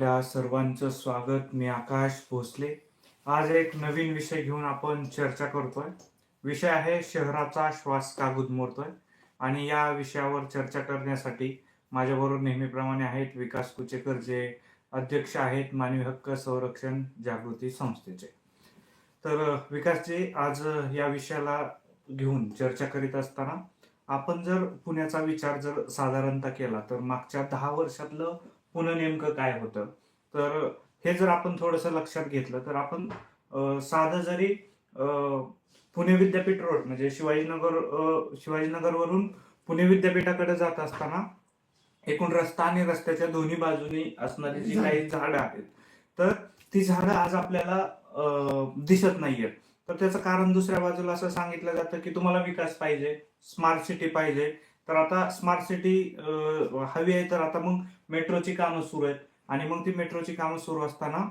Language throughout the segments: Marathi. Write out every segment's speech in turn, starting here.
आपल्या सर्वांचं स्वागत. मी आकाश भोसले. आज एक नवीन विषय घेऊन आपण चर्चा करतोय. विषय आहे शहराचा श्वास का गुदमरतोय आणि या विषयावर चर्चा करण्यासाठी माझ्याबरोबर नेहमीप्रमाणे आहेत विकास कुचेकर जे अध्यक्ष आहेत मानवी हक्क संरक्षण जागृती संस्थेचे. तर विकासजी आज या विषयाला घेऊन चर्चा करीत असताना आपण जर पुण्याचा विचार जर साधारणतः केला तर मागच्या दहा वर्षातलं पुणे नेमकं काय होतं? तर हे जर आपण थोडंसं लक्षात घेतलं तर आपण साधं जरी पुणे विद्यापीठ रोड म्हणजे शिवाजीनगर शिवाजीनगरवरून पुणे विद्यापीठाकडे जात असताना एकूण रस्ता आणि रस्त्याच्या दोन्ही बाजूनी असणारी जी काही झाडं. आहेत तर ती झाडं आज आपल्याला दिसत नाहीयेत तर त्याचं कारण दुसऱ्या बाजूला असं सांगितलं जातं की तुम्हाला विकास पाहिजे स्मार्ट सिटी पाहिजे तर आता स्मार्ट सिटी हवी आहे तर आता मग मेट्रोची कामं सुरू आहेत. आणि मग ती मेट्रोची कामं सुरू असताना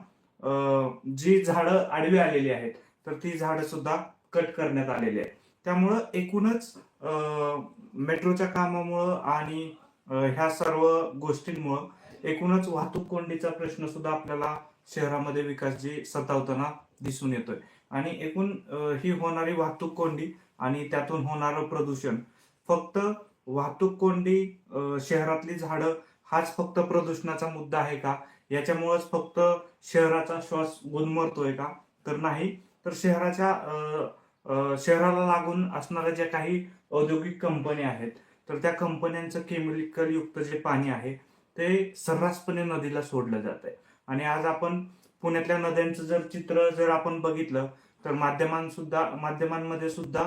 जी झाडं आडवी आलेली आहेत तर ती झाडं सुद्धा कट करण्यात आलेली आहेत. त्यामुळं एकूणच मेट्रोच्या कामामुळं आणि ह्या सर्व गोष्टींमुळं एकूणच वाहतूक कोंडीचा प्रश्न सुद्धा आपल्याला शहरामध्ये विकास जी सतावताना दिसून येतोय. आणि एकूण ही होणारी वाहतूक कोंडी आणि त्यातून होणारं प्रदूषण फक्त वाहतूक कोंडी शहरातली झाडं हाच फक्त प्रदूषणाचा मुद्दा आहे का? याच्यामुळेच फक्त शहराचा श्वास गुदमरतोय का? तर नाही. तर शहराच्या शहराला लागून असणाऱ्या ज्या काही औद्योगिक कंपन्या आहेत तर त्या कंपन्यांचं केमिकल युक्त जे पाणी आहे ते सर्रासपणे नदीला सोडलं जात आहे. आणि आज आपण पुण्यातल्या नद्यांचं जर चित्र जर आपण बघितलं तर माध्यमांसुद्धा माध्यमांमध्ये सुद्धा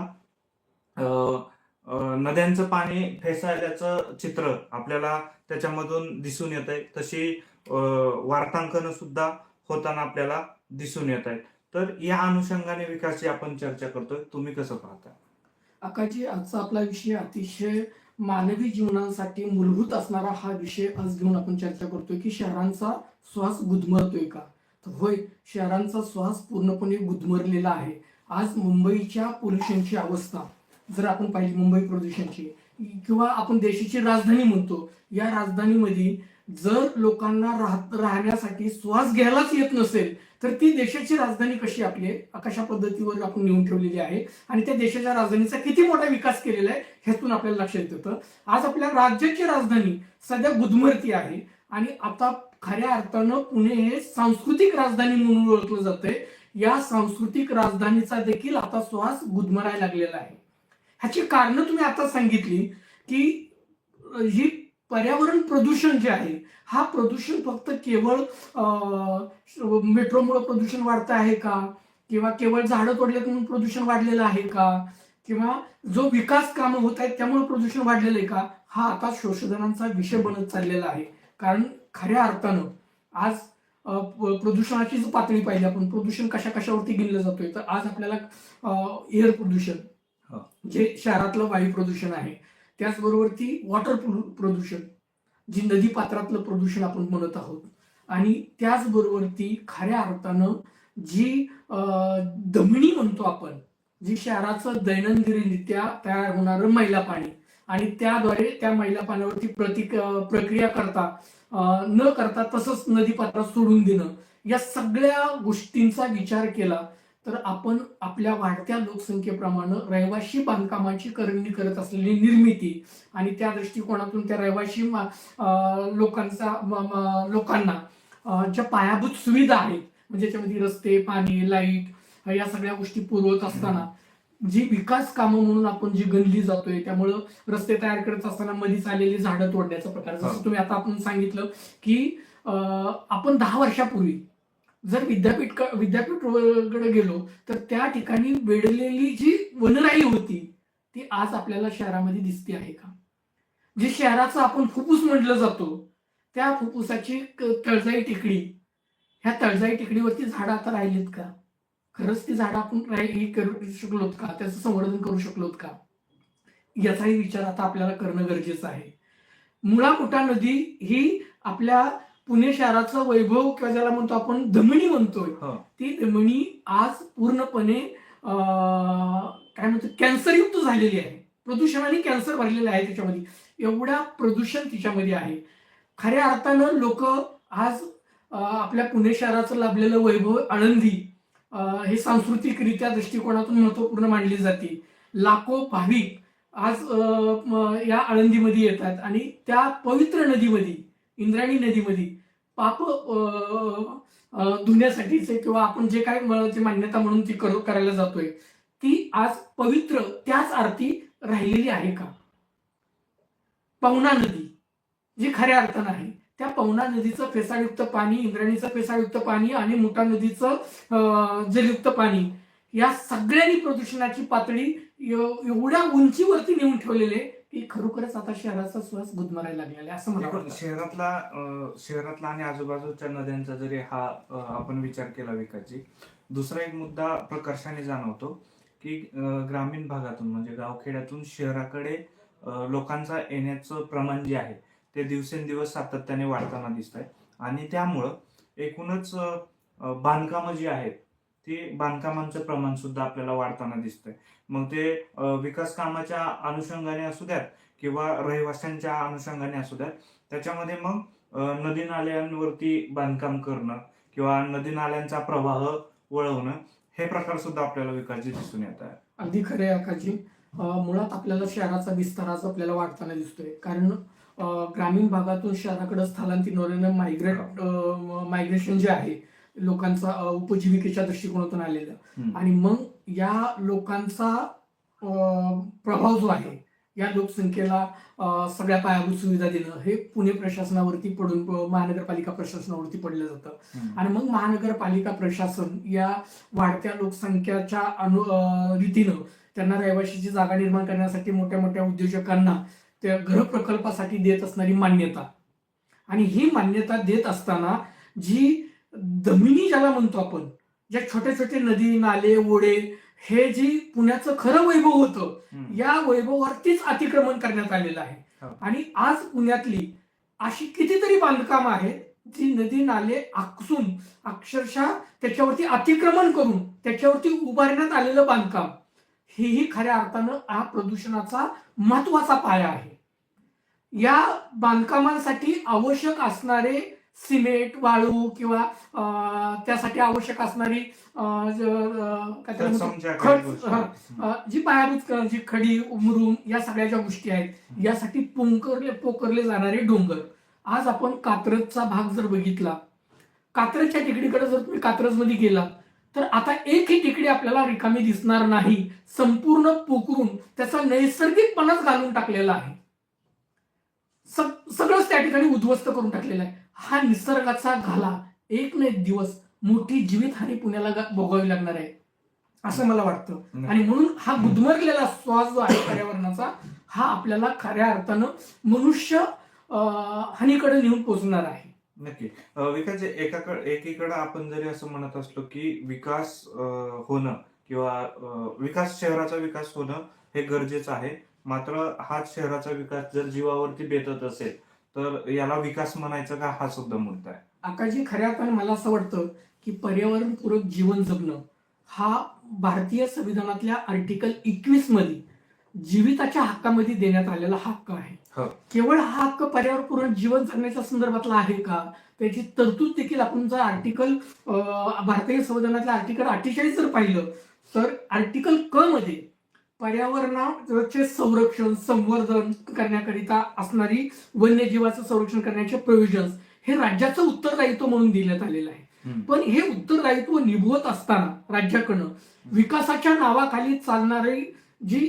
नद्यांचं पाणी फेसाळल्याचं चित्र आपल्याला त्याच्यामधून दिसून येत आहे तशी अं, सुद्धा होताना आपल्याला दिसून येत आहेत तर या अनुषंगाने विकासची आपण चर्चा करतोय. तुम्ही कसं पाहता आकाजी आजचा आपला विषय अतिशय मानवी जीवनासाठी मूलभूत असणारा हा विषय आज घेऊन आपण चर्चा करतोय की शहरांचा श्वास गुदमरतोय का? तर होय शहरांचा श्वास पूर्णपणे गुदमरलेला आहे. आज मुंबईच्या पोल्युशनची अवस्था जर आपण पाहिली मुंबई प्रदूषणची किंवा आपण देशाची राजधानी म्हणतो या राजधानीमध्ये जर लोकांना राहत राहण्यासाठी श्वास घ्यायलाच येत नसेल तर ती देशाची राजधानी कशी आपली कशा पद्धतीवर आपण नेऊन ठेवलेली आहे? आणि त्या देशाच्या राजधानीचा किती मोठा विकास केलेला आहे ह्यातून आपल्याला लक्षात येतं. आज आपल्या राज्याची राजधानी सध्या गुदमरती आहे आणि आता खऱ्या अर्थानं पुणे हे सांस्कृतिक राजधानी म्हणून ओळखलं जातंय. या सांस्कृतिक राजधानीचा देखील आता श्वास गुदमरायला लागलेला आहे. ह्याची कारणं तुम्ही आता सांगितली की ही पर्यावरण प्रदूषण जे आहे हा प्रदूषण फक्त केवळ मेट्रोमुळे प्रदूषण वाढतं आहे का? किंवा केवळ झाडं तोडल्यात म्हणून प्रदूषण वाढलेलं आहे का? किंवा जो विकास कामं होत आहेत त्यामुळे प्रदूषण वाढलेलं आहे का? हा आता संशोधनांचा विषय बनत चाललेला आहे. कारण खऱ्या अर्थानं आज प्रदूषणाची जो पातळी पाहिली आपण. प्रदूषण कशा कशावरती गिनलं जातोय? तर आज आपल्याला एअर प्रदूषण जे शहरातलं वायू प्रदूषण आहे त्याचबरोबर ती वॉटर प्रदूषण जी नदी पात्रातलं प्रदूषण आपण म्हणत आहोत. आणि त्याचबरोबर ती खऱ्या अर्थानं जी अं, दमणी म्हणतो आपण जी शहराचं दैनंदिनरित्या तयार होणारं मैला पाणी आणि त्याद्वारे त्या मैला पाण्यावरती प्रतिक प्रक्रिया करता न करता तसंच नदी पात्रात सोडून देणं या सगळ्या गोष्टींचा विचार केला तर आपण आपल्या वाढत्या लोकसंख्येप्रमाणे रहिवाशी बांधकामाची करणी करत असलेली निर्मिती आणि त्या दृष्टिकोनातून त्या रहिवाशी लोकांचा लोकांना ज्या पायाभूत सुविधा आहेत म्हणजे त्याच्यामध्ये रस्ते पाणी लाइट या सगळ्या गोष्टी पुरवत असताना जी विकास कामं म्हणून आपण जी गणली जातोय त्यामुळं रस्ते तयार करत असताना मधीच आलेली झाडं तोडण्याचा प्रकार. जसं तुम्ही आता आपण सांगितलं की आपण दहा वर्षापूर्वी जर विद्यापीठ विद्यापीठकडे गेलो तर त्या ठिकाणी वेढलेली जी वनराई होती ती आज आपल्याला शहरामध्ये दिसते आहे का? जे शहराचं आपण फुफ्फुस म्हटलं जातो त्या फुफ्फुसाची तळजाई टेकडी ह्या तळजाई टेकडीवरती झाडं आता राहिलीत का? खरंच ती झाडं आपण हे करू शकलोत का? त्याचं संवर्धन करू शकलोत का? याचाही विचार आता आपल्याला करणं गरजेचं आहे. मुळा नदी ही आपल्या पुणे शहराचं वैभव किंवा ज्याला म्हणतो आपण धमनी म्हणतोय. ती धमनी आज पूर्णपणे काय म्हणतो कॅन्सरयुक्त झालेली आहे. प्रदूषणाने कॅन्सर भरलेलं आहे त्याच्यामध्ये. एवढा प्रदूषण तिच्यामध्ये आहे. खऱ्या अर्थानं लोक आज आपल्या पुणे शहराचं लाभलेलं वैभव आळंदी हे सांस्कृतिकरित्या दृष्टिकोनातून महत्त्वपूर्ण मानली जाते. लाखो भाविक आज या आळंदीमध्ये येतात आणि त्या पवित्र नदीमध्ये इंद्रायणी नदीमध्ये. पाप धुण्यासाठीचे किंवा आपण जे काय मान्यता म्हणून ती करू- करायला जातोय ती आज पवित्र त्याच आरती राहिलेली आहे का? पवना नदी जी खऱ्या अर्थानं आहे. त्या पवना नदीचं फेसाळयुक्त पाणी इंद्राणीचं फेसाळयुक्त पाणी आणि मुठा नदीचं जलयुक्त पाणी या सगळ्यांनी प्रदूषणाची पातळी एवढ्या उंचीवरती नेऊन ठेवलेले की खरोखरच आता शहराचा श्वास गुदमरायला लागलेला आहे असं मला वाटतं. शहरातला अं, शहरातला आणि आजूबाजूच्या नद्यांचा जरी हा अं, आपण विचार केला विकासची दुसरा एक मुद्दा प्रकर्षाने जाणवतो की अं, ग्रामीण भागातून म्हणजे गावखेड्यातून शहराकडे अं, लोकांचा येण्याचं प्रमाण जे आहे ते दिवसेंदिवस सातत्याने वाढताना दिसत आहे आणि त्यामुळं एकूणच अं, बांधकामं जी आहेत ती बांधकामांचं प्रमाण सुद्धा आपल्याला वाढताना दिसतंय. मग ते विकास कामाच्या अनुषंगाने असू द्यात किंवा रहिवाशांच्या अनुषंगाने असू द्यात त्याच्यामध्ये मग नदी नाल्यांवरती बांधकाम करणं किंवा नदी नाल्यांचा प्रवाह वळवणं हे प्रकार सुद्धा आपल्याला विकासची दिसून येत आहे अगदी खरे आकाशी आकाशजी. मुळात आपल्याला शहराचा विस्ताराचा आपल्याला वाढताना दिसतोय. कारण ग्रामीण भागातून शहराकडे स्थलांतर होण्यानं मायग्रेट मायग्रेशन जे आहे लोकांचा उपजीविकेच्या दृष्टिकोनातून आलेलं. आणि मग या लोकांचा प्रभाव जो आहे या लोकसंख्येला सगळ्या पायाभूत सुविधा देणं हे पुणे प्रशासनावरती पडून महानगरपालिका प्रशासनावरती पडलं जातं. आणि मग महानगरपालिका प्रशासन या वाढत्या लोकसंख्याच्या अनु रीतीनं त्यांना रहिवाशीची जागा निर्माण करण्यासाठी मोठ्या मोठ्या उद्योजकांना त्या गृहप्रकल्पासाठी देत असणारी मान्यता आणि ही मान्यता देत असताना जी जमिनी ज्याला म्हणतो आपण ज्या छोटे छोटे नदी नाले ओढे हे जी पुण्याचं खरं वैभव होतं. या वैभवावरतीच अतिक्रमण करण्यात आलेलं आहे हो. आणि आज पुण्यातली अशी कितीतरी बांधकामं आहेत जी नदी नाले आकसून अक्षरशः त्याच्यावरती अतिक्रमण करून त्याच्यावरती उभारण्यात आलेलं बांधकाम हेही खऱ्या अर्थानं हा प्रदूषणाचा महत्त्वाचा पाया आहे या बांधकामांसाठी आवश्यक असणारे सिमेंट वाळू किंवा त्यासाठी आवश्यक असणारी खत, जी पायाभूत जी खडी मुरुम या सगळ्या ज्या गोष्टी आहेत यासाठी पोंकरले पोकरले जाणारे डोंगर. आज आपण कात्रजचा भाग जर बघितला कात्रजच्या टेकडीकडे जर तुम्ही कात्रजमध्ये गेला तर आता एकही टेकडी आपल्याला रिकामी दिसणार नाही. संपूर्ण पोकरून त्याचा नैसर्गिकपणाच घालून टाकलेला आहे. सग- सगळंच त्या ठिकाणी उद्ध्वस्त करून टाकलेलं आहे. हा निसर्गाचा घाला. एक ना एक दिवस मोठी जीवितहानी पुण्याला भोगावी लागणार आहे. असं मला वाटतं. आणि म्हणून हा गुदमरलेला श्वास जो आहे पर्यावरणाचा हा आपल्याला खऱ्या अर्थानं मनुष्य हानीकडे नेऊन पोचणार आहे. नक्की. विकास एकाकडे एकीकडे आपण जरी असं म्हणत असलो की विकास होणं किंवा विकास शहराचा विकास होणं हे गरजेचं आहे. मात्र हाच शहराचा विकास जर जीवावरती बेतत असेल तर याला विकास म्हणायचं का? हा सुद्धा मुद्दा आहे. आकाशी खऱ्या अर्थानं मला असं वाटतं की पर्यावरणपूरक जीवन जगणं हा भारतीय संविधानातल्या आर्टिकल एकवीसमध्ये जीविताच्या हक्कामध्ये देण्यात आलेला हक्क आहे. हो. केवळ हा हक्क पर्यावरणपूरक जीवन जगण्याच्या संदर्भातला आहे का? त्याची तरतूद देखील आपण जर आर्टिकल भारतीय संविधानातल्या आर्टिकल अठ्ठेचाळीस जर पाहिलं तर आर्टिकल क मध्ये पर्यावरणाचे संरक्षण संवर्धन करण्याकरिता असणारी वन्यजीवाचं संरक्षण करण्याचे प्रोव्हिजन्स हे राज्याचं उत्तरदायित्व म्हणून देण्यात आलेलं आहे. पण हे उत्तरदायित्व निभवत असताना राज्याकडनं विकासाच्या नावाखाली चालणारी जी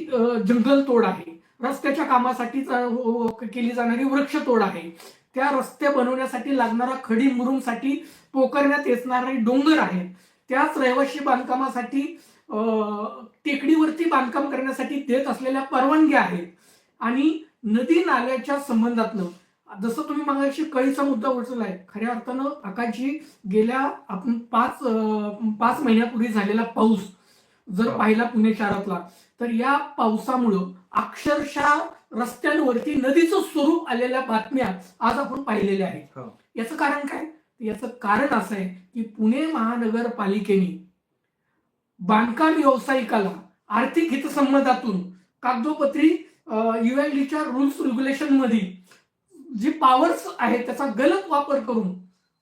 जंगल तोड आहे रस्त्याच्या कामासाठी चा- हो- केली जाणारी वृक्ष तोड आहे त्या रस्ते बनवण्यासाठी लागणारा खडी मुरुमसाठी पोखरण्यात येणारे डोंगर आहेत त्याच रहिवाशी बांधकामासाठी टेकडीवरती बांधकाम करण्यासाठी देत असलेल्या परवानग्या आहेत आणि नदी नाल्याच्या संबंधातलं जसं तुम्ही मागाशी कळीचा मुद्दा उचललाय खऱ्या अर्थानं आकाशजी गेल्या आपण पाच पाच महिन्यापूर्वी झालेला पाऊस जर हो. पाहिला पुणे शहरातला तर या पावसामुळं अक्षरशः रस्त्यांवरती नदीचं स्वरूप आलेल्या बातम्या आज आपण पाहिलेल्या आहेत हो. याचं कारण काय याचं कारण असं आहे की पुणे महानगरपालिकेने बांधकाम व्यावसायिकाला आर्थिक हितसंबंधातून कागदोपत्री युएलडीच्या रुल्स रेग्युलेशनमध्ये जी पॉवर्स आहेत त्याचा गलत वापर करून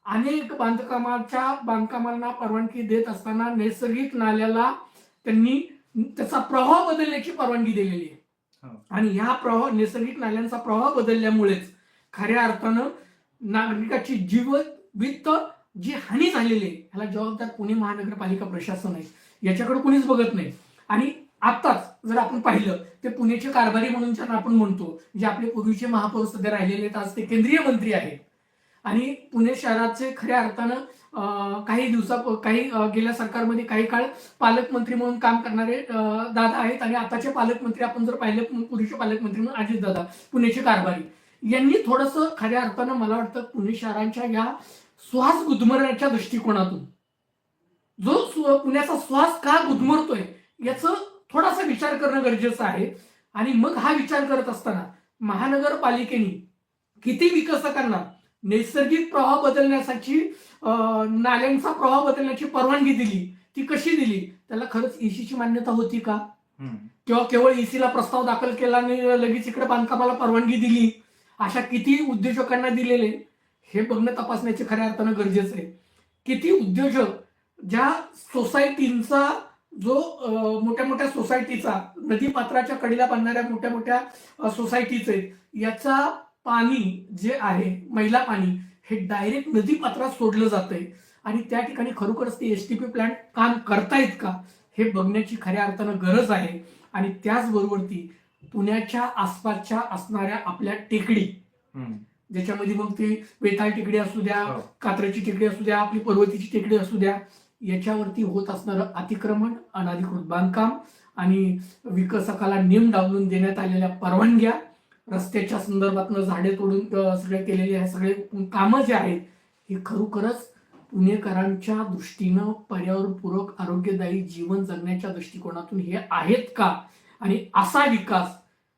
अनेक बांधकामाच्या बांधकामांना परवानगी देत असताना नैसर्गिक नाल्याला त्यांनी त्याचा प्रवाह बदलण्याची परवानगी दिलेली आहे हो. आणि ह्या प्रवाह नैसर्गिक नाल्यांचा प्रवाह बदलल्यामुळेच खऱ्या अर्थानं नागरिकाची जीव वित्त जी हानी झालेली आहे ह्याला जबाबदार पुणे महानगरपालिका प्रशासन आहे याच्याकडे कुणीच बघत नाही. आणि आत्ताच जर आपण पाहिलं ते पुण्याचे कारभारी म्हणून ज्यांना आपण म्हणतो जे आपले पूर्वीचे महापौर सध्या राहिलेले आहेत आज ते केंद्रीय मंत्री आहेत. आणि पुणे शहराचे खऱ्या अर्थानं काही दिवसा काही गेल्या सरकारमध्ये काही काळ पालकमंत्री म्हणून काम करणारे दादा आहेत. आणि आताचे पालकमंत्री आपण जर पाहिले पूर्वीचे पालकमंत्री म्हणून अजित दादा पुण्याचे कारभारी. यांनी थोडस खऱ्या अर्थानं मला वाटतं पुणे शहरांच्या या सुहास गुदमरण्याच्या दृष्टिकोनातून जो पुण्याचा श्वास का गुदमरतोय याचं थोडासा विचार करणं गरजेचं आहे. आणि मग हा विचार करत असताना महानगरपालिकेने किती विकसकांना नैसर्गिक प्रवाह बदलण्यासाठी नाल्यांचा प्रवाह बदलण्याची परवानगी दिली ती कशी दिली? त्याला खरंच ईसीची मान्यता होती का. किंवा केवळ ईसीला प्रस्ताव दाखल केला आणि लगेच इकडे बांधकामाला परवानगी दिली? अशा किती उद्योजकांना दिलेले? हे बघणं तपासण्याचे खऱ्या अर्थानं गरजेचं आहे. किती उद्योजक ज्या सोसायटींचा जो मोठ्या मोठ्या सोसायटीचा नदीपात्राच्या कडेला बांधणाऱ्या मोठ्या मोठ्या सोसायटीचे याचा पाणी जे आहे मैला पाणी हे डायरेक्ट नदीपात्रात सोडलं जातंय आणि त्या ठिकाणी खरोखरच ते एस टी पी प्लांट काम करतायत का हे बघण्याची खऱ्या अर्थानं गरज आहे आणि त्याचबरोबर ती पुण्याच्या आसपासच्या असणाऱ्या आपल्या टेकडी. ज्याच्यामध्ये मग ते वेताळ टेकडी असू द्या हो. कात्रची टेकडी असू द्या आपली पर्वतीची टेकडी असू द्या याच्यावरती होत असणारं अतिक्रमण अनाधिकृत बांधकाम आणि विकसकाला नेम डावलून देण्यात आलेल्या परवानग्या रस्त्याच्या संदर्भातनं झाडे तोडून सगळे केलेले हे सगळे कामं जे आहेत हे खरोखरच पुणेकरांच्या दृष्टीनं पर्यावरणपूरक आरोग्यदायी जीवन जगण्याच्या दृष्टिकोनातून हे आहेत का? आणि असा विकास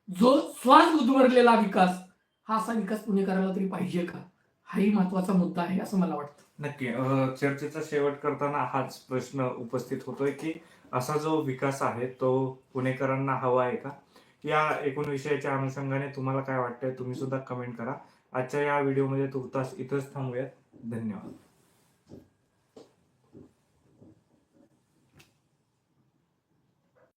जो श्वास उद्वरलेला विकास हा असा विकास पुणेकराला तरी पाहिजे का? हाही महत्त्वाचा मुद्दा आहे असं मला वाटतं. नक्की. चर्चेचा शेवट करताना हाच प्रश्न उपस्थित होतोय की असा जो विकास आहे तो पुणेकरांना हवा आहे का? या एकूण विषयाच्या अनुषंगाने तुम्हाला काय वाटतंय तुम्ही सुद्धा कमेंट करा. आजच्या या व्हिडिओमध्ये तुर्तास इथंच थांबूयात. धन्यवाद.